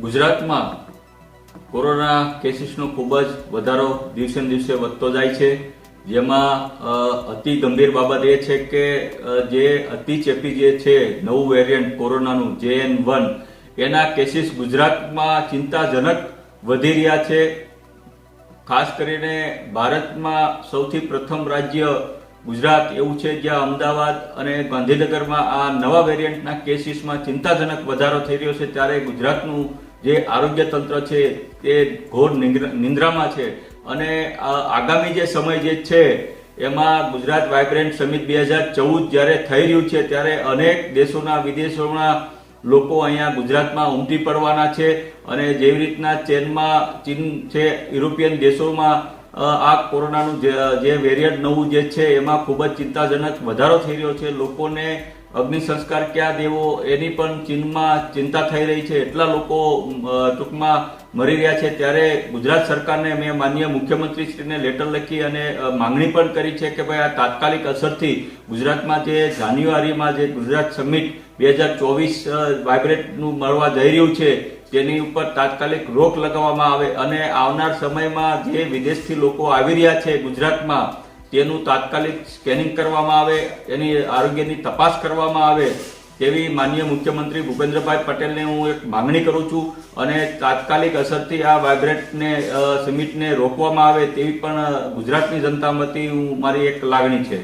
ગુજરાતમાં કોરોના કેસીસનો ખૂબ જ વધારો દિવસે દિવસે વધતો જાય છે. જેમાં અતિ ગંભીર બાબત એ છે કે જે અતિ ચેપી જે છે, નવું વેરિયન્ટ કોરોનાનું, જે એન વન, એના કેસીસ ગુજરાતમાં ચિંતાજનક વધી રહ્યા છે. ખાસ કરીને ભારતમાં સૌથી પ્રથમ રાજ્ય ગુજરાત એવું છે જ્યાં અમદાવાદ અને ગાંધીનગરમાં આ નવા વેરિયન્ટના કેસીસમાં ચિંતાજનક વધારો થઈ રહ્યો છે. ત્યારે ગુજરાતનું જે આરોગ્ય તંત્ર છે, તે ઘોર નિંદ્ર- નિંદ્રામાં છે. અને આગામી જે સમય જે છે, એમાં ગુજરાત વાઇબ્રન્ટ સમિટ બે હજાર ચૌદ જ્યારે થઈ રહ્યું છે, ત્યારે અનેક દેશોના વિદેશોના લોકો અહીંયા ગુજરાતમાં ઉમટી પડવાના છે અને જેવી રીતના ચેનમાં, ચીન છે, યુરોપિયન દેશોમાં આ કોરોનાનું જે વેરિયન્ટ નવું જે છે, એમાં ખૂબ જ ચિંતાજનક વધારો થઈ રહ્યો છે. લોકોને અગ્નિ સંસ્કાર ક્યાં દેવો, એની પણ ચીનમાં ચિંતા થઈ રહી છે. એટલા લોકો ટૂંકમાં મરી રહ્યા છે. ત્યારે ગુજરાત સરકારને મેં માનનીય મુખ્યમંત્રીશ્રીને લેટર લખી અને માંગણી પણ કરી છે કે ભાઈ આ તાત્કાલિક અસરથી ગુજરાતમાં જે જાન્યુઆરીમાં જે ગુજરાત સમિટ બે હજાર ચોવીસ વાઇબ્રેટનું મળવા જઈ રહ્યું છે, તેની ઉપર તાત્કાલિક રોક લગાવવામાં આવે. અને આવનાર સમયમાં જે વિદેશથી લોકો આવી રહ્યા છે ગુજરાતમાં તેનું તાત્કાલિક સ્કેનિંગ કરવામાં આવે, એની આરોગ્યની તપાસ કરવામાં આવે તેવી માનનીય મુખ્યમંત્રી ભૂપેન્દ્રભાઈ પટેલને હું એક માંગણી કરું છું અને તાત્કાલિક અસરથી આ વાઇબ્રેટને સિમિટને રોકવામાં આવે તેવી પણ ગુજરાતની જનતા હું મારી એક લાગણી છે.